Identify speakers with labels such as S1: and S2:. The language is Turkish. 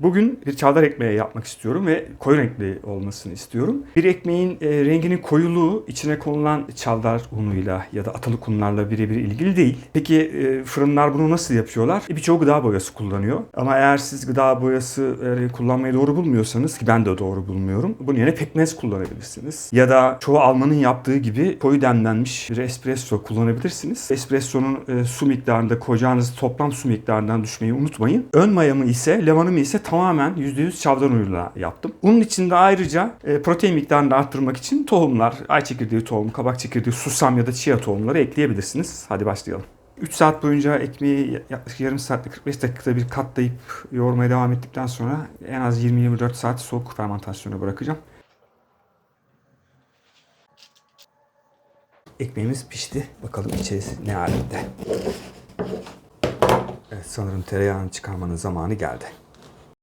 S1: Bugün bir çavdar ekmeği yapmak istiyorum ve koyu renkli olmasını istiyorum. Bir ekmeğin e, renginin koyuluğu içine konulan çavdar unuyla ya da atalık unlarla birebir ilgili değil. Peki e, fırınlar bunu nasıl yapıyorlar? E, Birçoğu gıda boyası kullanıyor. Ama eğer siz gıda boyası e, kullanmayı doğru bulmuyorsanız ki ben de doğru bulmuyorum. Bunun yerine pekmez kullanabilirsiniz. Ya da çoğu Almanın yaptığı gibi koyu demlenmiş bir espresso kullanabilirsiniz. Espresso'nun e, su miktarında koyacağınız toplam su miktarından düşmeyi unutmayın. Ön mayamı ise, levanımı ise tamamen %100 çavdar unuyla yaptım. Bunun içinde ayrıca e, protein miktarını arttırmak için tohumlar, ay çekirdeği tohum, kabak çekirdeği, susam ya da chia tohumları ekleyebilirsiniz. Hadi başlayalım. 3 saat boyunca ekmeği yaklaşık yarım saatte 45 dakikada bir katlayıp yoğurmaya devam ettikten sonra en az 20-24 saat soğuk fermentasyona bırakacağım. Ekmeğimiz pişti. Bakalım içerisi ne halinde. Evet sanırım tereyağını çıkarmanın zamanı geldi.